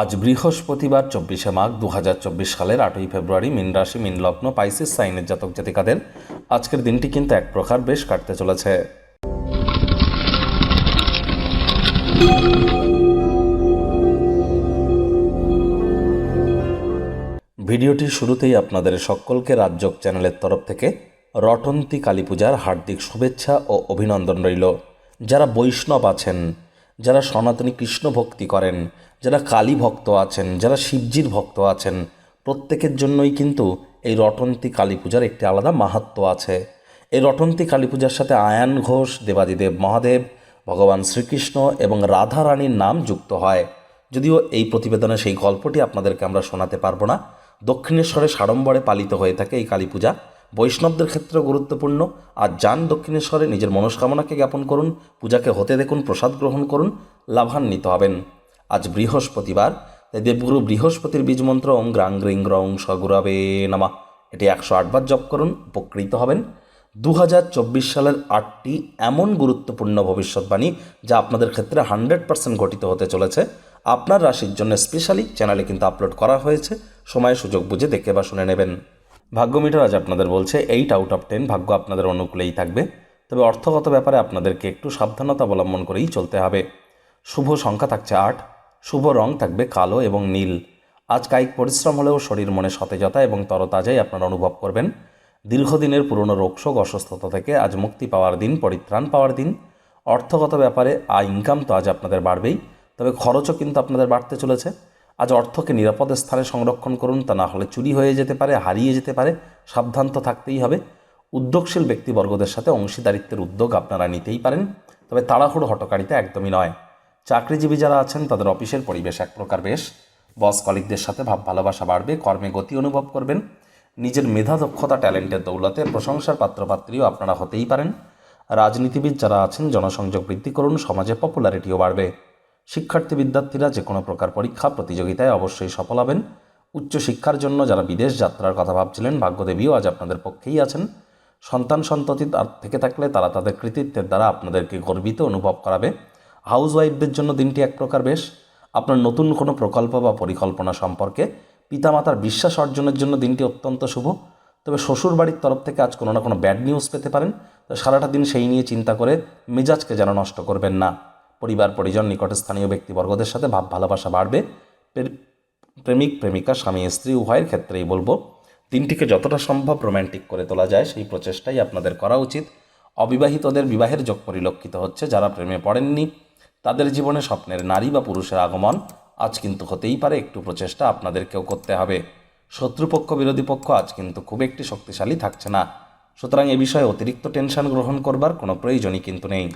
আজ বৃহস্পতিবার, চব্বিশে মাঘ দু হাজার চব্বিশ সালের আটই ফেব্রুয়ারি, মিন রাশি, মিন লগ্ন, পাইসিস, সাইনের জাতক জাতিকাদের আজকের দিনটি কিন্তু এক প্রকার বেশ কাটতে চলেছে। ভিডিওটির শুরুতেই আপনাদের সকলকে রাজ্যক চ্যানেলের তরফ থেকে রটন্তী কালী পূজার হার্দিক শুভেচ্ছা ও অভিনন্দন রইল। যারা বৈষ্ণব আছেন যারা সনাতনী কৃষ্ণ ভক্তি করেন, যারা কালী ভক্ত আছেন, যারা শিবজির ভক্ত আছেন, প্রত্যেকের জন্যই কিন্তু এই রটন্তী কালী পূজার একটি আলাদা মাহাত্ম্য আছে। এই রটন্তী কালী পূজার সাথে আয়ান ঘোষ, দেবাদিদেব মহাদেব, ভগবান শ্রীকৃষ্ণ এবং রাধা রানীর নাম যুক্ত হয়। যদিও এই প্রতিবেদনে সেই গল্পটি আপনাদেরকে আমরা শোনাতে পারব না। দক্ষিণেশ্বরে সাড়ম্বরে পালিত হয়ে থাকে এই কালী পূজা। বৈষ্ণবদের ক্ষেত্রে গুরুত্বপূর্ণ। আর যান দক্ষিণেশ্বরে নিজের মনস্কামনাকে জ্ঞাপন করুন, পূজাকে হতে দেখুন, প্রসাদ গ্রহণ করুন, লাভান্বিত হবেন। আজ বৃহস্পতিবার, তাই দেবগুরু বৃহস্পতির বীজ মন্ত্র ওম গ্রাং গ্রিং গ্রং সগুরাবে নামা। এটি একশো আটবার জপ করুন, উপকৃত হবেন। দু হাজার চব্বিশ সালের আটটি এমন গুরুত্বপূর্ণ ভবিষ্যৎবাণী যা আপনাদের ক্ষেত্রে হান্ড্রেড পার্সেন্ট ঘটিত হতে চলেছে। আপনার রাশির জন্য স্পেশালি চ্যানেলে কিন্তু আপলোড করা হয়েছে। সময়, সুযোগ বুঝে দেখে বা শুনে নেবেন। ভাগ্য মিটার আজ আপনাদের বলছে এইট আউট অফ টেন ভাগ্য আপনাদের অনুকূলেই থাকবে। তবে অর্থগত ব্যাপারে আপনাদেরকে একটু সাবধানতা অবলম্বন করেই চলতে হবে। শুভ সংখ্যা থাকছে আট, শুভ রং থাকবে কালো এবং নীল। আজ কায়িক পরিশ্রম হলেও শরীর মনে সতেজতা এবং তরতাজাই আপনারা অনুভব করবেন। দীর্ঘদিনের পুরনো রোগশোক, অসুস্থতা থেকে আজ মুক্তি পাওয়ার দিন, পরিত্রাণ পাওয়ার দিন। অর্থগত ব্যাপারে আয় ইনকাম তো আজ আপনাদের বাড়বেই, তবে খরচও কিন্তু আপনাদের বাড়তে চলেছে। আজ অর্থকে নিরাপদ স্থানে সংরক্ষণ করুন, তা না হলে চুরি হয়ে যেতে পারে, হারিয়ে যেতে পারে, সাবধান তো থাকতেই হবে। উদ্যোগশীল ব্যক্তিবর্গদের সাথে অংশীদারিত্বের উদ্যোগ আপনারা নিতেই পারেন, তবে তাড়াহুড়ো হটকারিতা একদমই নয়। চাকরিজীবী যারা আছেন, তাদের অফিসের পরিবেশ এক প্রকার বেশ। বস কলিকদের সাথে ভাব ভালোবাসা বাড়বে, কর্মে গতি অনুভব করবেন। নিজের মেধা, দক্ষতা, ট্যালেন্টের দৌলতে প্রশংসার পাত্রপাত্রীও আপনারা হতেই পারেন। রাজনীতিবিদ যারা আছেন, জনসংযোগ বৃদ্ধি করুন, সমাজে পপুলারিটিও বাড়বে। শিক্ষার্থী বিদ্যার্থীরা যে কোনো প্রকার পরীক্ষা, প্রতিযোগিতায় অবশ্যই সফল হবেন। উচ্চশিক্ষার জন্য যারা বিদেশ যাত্রার কথা ভাবছিলেন, ভাগ্যদেবীও আজ আপনাদের পক্ষেই আছেন। সন্তান সন্ততি থেকে থাকলে তারা তাদের কৃতিত্বের দ্বারা আপনাদেরকে গর্বিত অনুভব করাবে। হাউস ওয়াইফদের জন্য দিনটি এক প্রকার বেশ। আপনার নতুন কোনো প্রকল্প বা পরিকল্পনা সম্পর্কে পিতামাতার বিশ্বাস অর্জনের জন্য দিনটি অত্যন্ত শুভ। তবে শ্বশুর বাড়ির তরফ থেকে আজ কোনো না কোনো ব্যাড নিউজ পেতে পারেন। তো সারাটা দিন সেই নিয়ে চিন্তা করে মেজাজকে যেন নষ্ট করবেন না। পরিবার, পরিজন নিকটে স্থানীয় ব্যক্তিবর্গদের সাথে ভাব, ভালোবাসা বাড়বে। প্রেমিক, প্রেমিকা, স্বামী, স্ত্রী উভয়ের ক্ষেত্রেই বলব দিনটিকে যতটা সম্ভব রোম্যান্টিক করে তোলা যায়, সেই প্রচেষ্টাই আপনাদের করা উচিত। অবিবাহিতদের বিবাহের যোগ পরিলক্ষিত হচ্ছে যারা প্রেমে পড়েননি। তাদের জীবনে স্বপ্নের নারী বা পুরুষের আগমন আজ কিন্তু হতেই পারে, একটু প্রচেষ্টা আপনাদেরকেও করতে হবে। শত্রুপক্ষ, বিরোধী পক্ষ আজ কিন্তু খুব একটি শক্তিশালী থাকছে না। সুতরাং এ বিষয়ে অতিরিক্ত টেনশন গ্রহণ করবার কোনো প্রয়োজনই কিন্তু নেই।